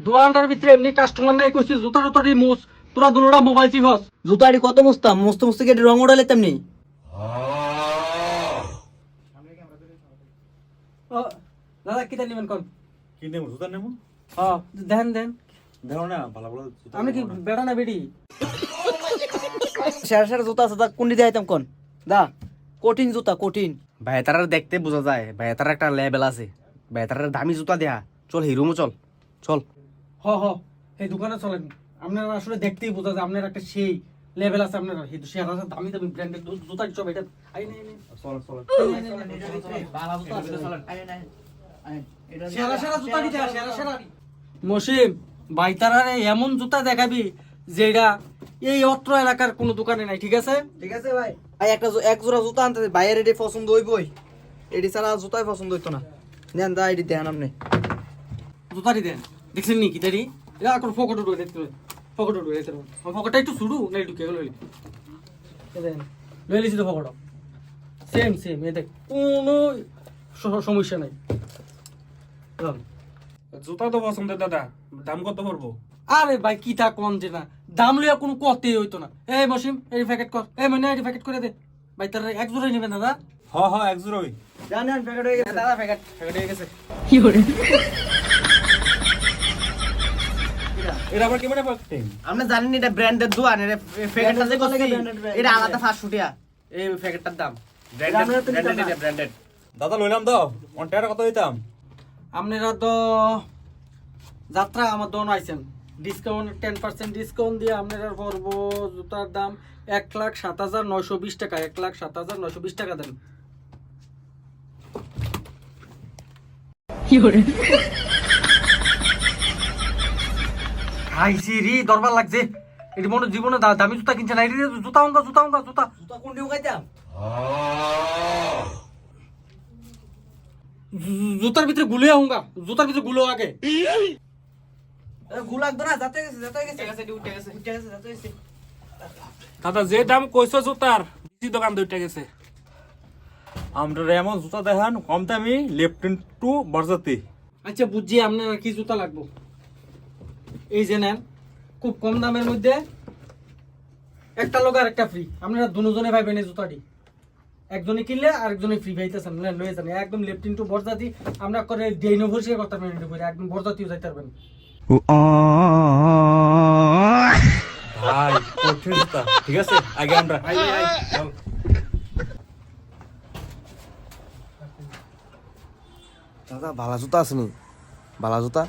দোকানটার ভিতরে এমনি কাস্টমার নাই কইছি জুতা টুতারি মুস তোরা দুলোটা মোবাইল চিফস জুতাটি কত মুস্তাম মস্ত মস্ত কেটে রং উড়ালে তেমনি? দাদা নিবেন কোন? কি নেব জুতা নেব? হ্যাঁ দেন দেন। দেখো না ভালো ভালো জুতা আপনি কি বেড়া না বেডি? সেরা সেরা জুতা আছে তা দেখাইতাম কোন? দা। কঠিন জুতা কঠিন। ভাইতারার দেখতে বোঝা যায় ভাইতারার একটা লেভেল আছে। ভাইতারার দামি জুতা দেয়া। চল হিরোমো চল। চল। হ হ। এই দোকানে চলেন। আপনারা আসলে দেখতেই বোঝা যায় আপনার একটা সেই লেভেল আছে আপনার। এই শেয়ার আছে দামি দামি ব্র্যান্ডের জুতা সব এটা আই নাই সেরা সেরা জুতা সেরা সেরা। মসিম বাইতারারে এমন জুতা দেখাবি যেটা এই অত্র এলাকার কোনো দোকানে নাই ঠিক আছে? ঠিক আছে ভাই। ভাই একটা এক জোড়া জুতা আনতে ভাইয়ের এটি পছন্দ হইবই। এটি ছাড়া জুতাই পছন্দ হইতো না। নেন দা এটি দেন আপনি। জুতারি দেন। দেখছেন নি কি তারি? এটা এখন ফকট উঠবে দেখতে ফকট উঠবে দেখতে ফকটটা একটু শুরু না ঢুকে গেল লই লিছি তো ফকট সেম সেম এ দেখ কোনো সমস্যা নাই। জুতা তো পছন্দ দাদা। দাম কত পড়ব? আরে ভাই কি তা কম যে না। দাম লইয়া কোনো কতেই হইতো না। এই মসিম এই প্যাকেট কর। এই মানে এই প্যাকেট করে দে। ভাই তার এক জোড়াই নেবেন দাদা। হ হ এক জোড়াই। জান নেন প্যাকেট হয়ে গেছে। দাদা প্যাকেট প্যাকেট হয়ে গেছে। এর আবার কেমন এটা ব্র্যান্ডের এটা প্যাকেটটা যে এটা আলাদা এই প্যাকেটটার দাম। নিতাম না। ব্র্যান্ডেড দাদা লইলাম তো অন টাকা কত দিতাম আপনারা তো যাত্রা আমার দোন আইছেন। ডিসকাউন্ট টেন পার্সেন্ট ডিসকাউন্ট দিয়ে আপনারা পড়ব জুতার দাম এক লাখ সাত হাজার নয়শো বিশ টাকা এক লাখ সাত হাজার নয়শো বিশ টাকা দেন। আইসি রি দরবার লাগছে। এটি মনে জীবনে দামি জুতা কিনছে না? এটি জুতা অঙ্কা জুতা অঙ্কা জুতা। জুতা কোনটি উগাইতাম? জু- জুতার ভিতরে গুলিয়ে হুঙ্গা জুতার ভিতরে গুলো আগে। গুল যাতে গেছে যাতে গেছে। উঠে গেছে উঠে গেছে। যাতে গেছে। দাদা যে দাম কইছো জুতার দোকান দুইটা গেছে। আমরা এমন জুতা দেখান কম দামি লেফটেন্ট টু বরজাতি। আচ্ছা বুঝছি আপনার কি জুতা লাগবো? এই যে নেন খুব কম দামের মধ্যে একটা লোক আর একটা ফ্রি আপনারা দুজনে পাইবেন এই জুতাটি। একজনে কিনলে আর একজনে ফ্রি পাইতেছেন নেন লয়ে যান। একদম লেফটিন টু বরজাতি আমরা করে ডেইনো ভরসিয়ে করতে পারবেন করে একদম বরজাতিও যাইতে পারবেন। ভাই কঠিন জুতা। ঠিক আছে? আগে আমরা চল। দাদা বালা জুতা আছে নি? বালা জুতা?